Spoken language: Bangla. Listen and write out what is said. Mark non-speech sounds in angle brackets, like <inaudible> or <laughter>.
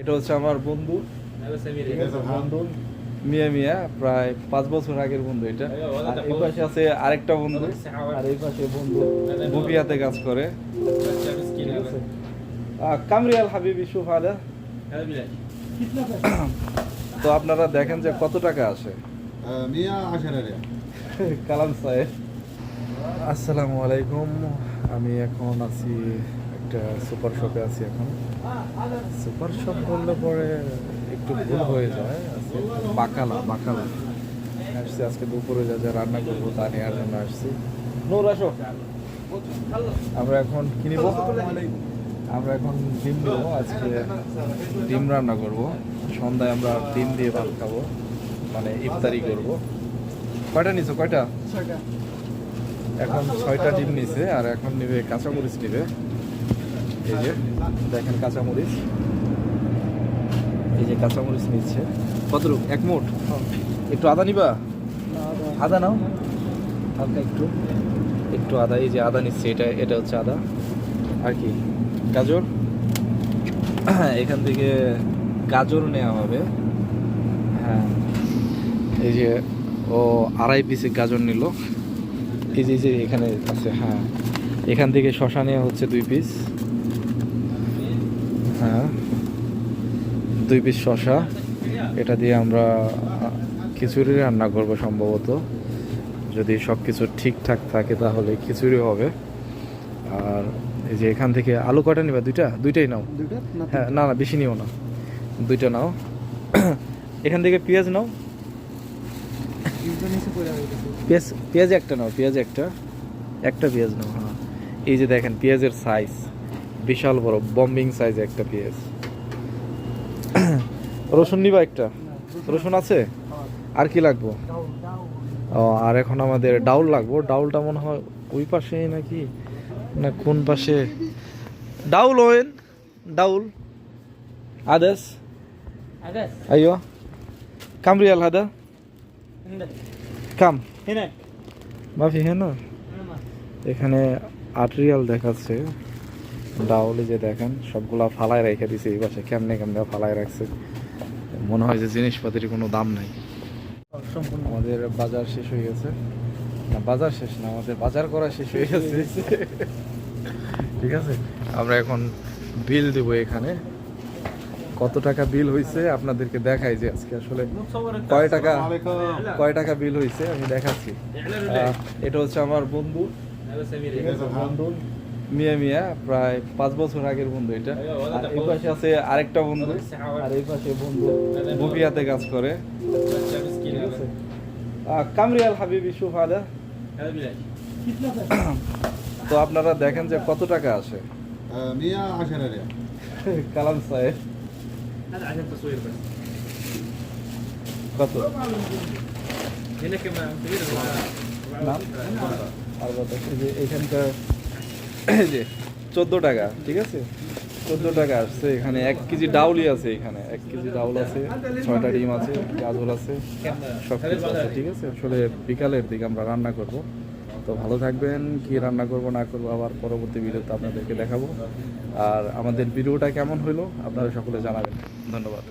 এটা হচ্ছে আমার বন্ধু। বন্ধু মিয়া মিয়া, প্রায় পাঁচ বছর আগের বন্ধু এটা। আর এই পাশে আছে আরেকটা বন্ধু। আর এই পাশে বন্ধু বুপিয়াতে কাজ করে। কামরিয়াল হাবিব ইস্যু ফাদা তো আপনারা দেখেন যে কত টাকা আসে। কালাম সাহেব। আসসালামু আলাইকুম। আমি এখন আছি একটা সুপার শপে আছি এখন। সুপার শপ বললে পরে একটু ভুল হয়ে যায় আছে বাকালা বাকালা আসছি আজকে দুপুরে যা যা রান্না করব তা নেওয়ার জন্য আসছি। নূর আসো। আমরা এখন কি নিব? আমরা এখন ডিম নেব আজকে ডিম রান্না করব। সন্ধ্যায় আমরা ডিম দিয়ে ভাত খাব মানে ইফতারি করব। কয়টা নিছো? কয়টা? এখন ছয়টা ডিম নিছে আর এখন নিবে কাঁচামরিচ নিবে। এই যে, দেখেন কাঁচামরিচ। এই যে কাঁচামরিচ নিচ্ছে। কতটুক? এক মুঠ? একটু আদা নিবা? আদা নাও। হালকা একটু। একটু আদা, এই যে আদা নিচ্ছে, এটা এটা হচ্ছে আদা। আর কি? গাজর? এখান থেকে গাজর নেওয়া হবে। হ্যাঁ। এই যে ও আড়াই পিসে গাজর নিল। এই যে এখানে আছে হ্যাঁ। এখান থেকে শশা নেওয়া হচ্ছে দুই পিস হ্যাঁ দুই পিস শশা। এটা দিয়ে আমরা খিচুড়ি রান্না করব সম্ভবত। যদি সব কিছু ঠিকঠাক থাকে তাহলে খিচুড়ি হবে। আর এই যে এখান থেকে আলু কটা নিবা? দুইটা? দুইটাই নাও। হ্যাঁ না না বেশি নিও না। দুইটা নাও। এখান থেকে পেঁয়াজ নাও। পেঁয়াজ পেঁয়াজ একটা নাও পেঁয়াজ একটা। একটা পেঁয়াজ নাও হ্যাঁ। এই যে দেখেন পেঁয়াজের সাইজ বিশাল বড় বম্বিং সাইজ একটা পিএস রসুন নিবা একটা? রসুন আছে? আর কি লাগবো? ও আর এখন আমাদের ডাউল লাগবো। ডাউলটা মনে হয় ওই পাশে নাকি? না কোন পাশে? ডাউল ওয়েন। ডাউল। আদেশ। আইয়ো। কামরিয়াল হাদা। কাম। মাফি হ্যাঁ না এখানে আটরিয়াল দেখাচ্ছে। ডাউল যে দেখেন সবগুলা ফালায় রেখে দিছে এই পাশে। কেমনে কেমনে ফালায় রাখছে। মনে হয় যে জিনিসপাতির কোনো দাম নাই। সম্পূর্ণ। আমাদের বাজার শেষ হয়ে গেছে। না বাজার শেষ না আমাদের বাজার করা শেষ হয়ে গেছে। ঠিক আছে? আমরা এখন বিল দেবো এখানে। কত টাকা বিল হয়েছে আপনাদেরকে দেখাই যে আজকে আসলে কয় টাকা কয় টাকা বিল হয়েছে আমি দেখাচ্ছি। এটা হচ্ছে আমার বন্ধু। বন্ধু। মিয়া মিয়া প্রায় পাঁচ বছর আগের বন্ধু এটা। আর এই পাশে আছে আরেকটা বন্ধু আর এই পাশে বন্ধু মুফিয়াতে কাজ করে। কামরিয়াল হাবিবি সুফাদা। <coughs> তো আপনারা দেখেন যে কত টাকা আসে। <laughs> কালাম সাহেব। কত? এখানকার যে, চোদ্দ টাকা, ঠিক আছে? চোদ্দ টাকা আসছে এখানে, এক কেজি ডাউলি আছে এখানে, এক কেজি ডাউল আছে, ছয়টা ডিম আছে, গাজর আছে, সব কিছু আছে, ঠিক আছে? আসলে বিকালের দিকে আমরা রান্না করব। তো ভালো থাকবেন, কি রান্না করব, না করব, আবার পরবর্তী ভিডিওতে আপনাদেরকে দেখাবো। আর আমাদের ভিডিওটা কেমন হলো আপনারা সকলে জানাবেন। ধন্যবাদ।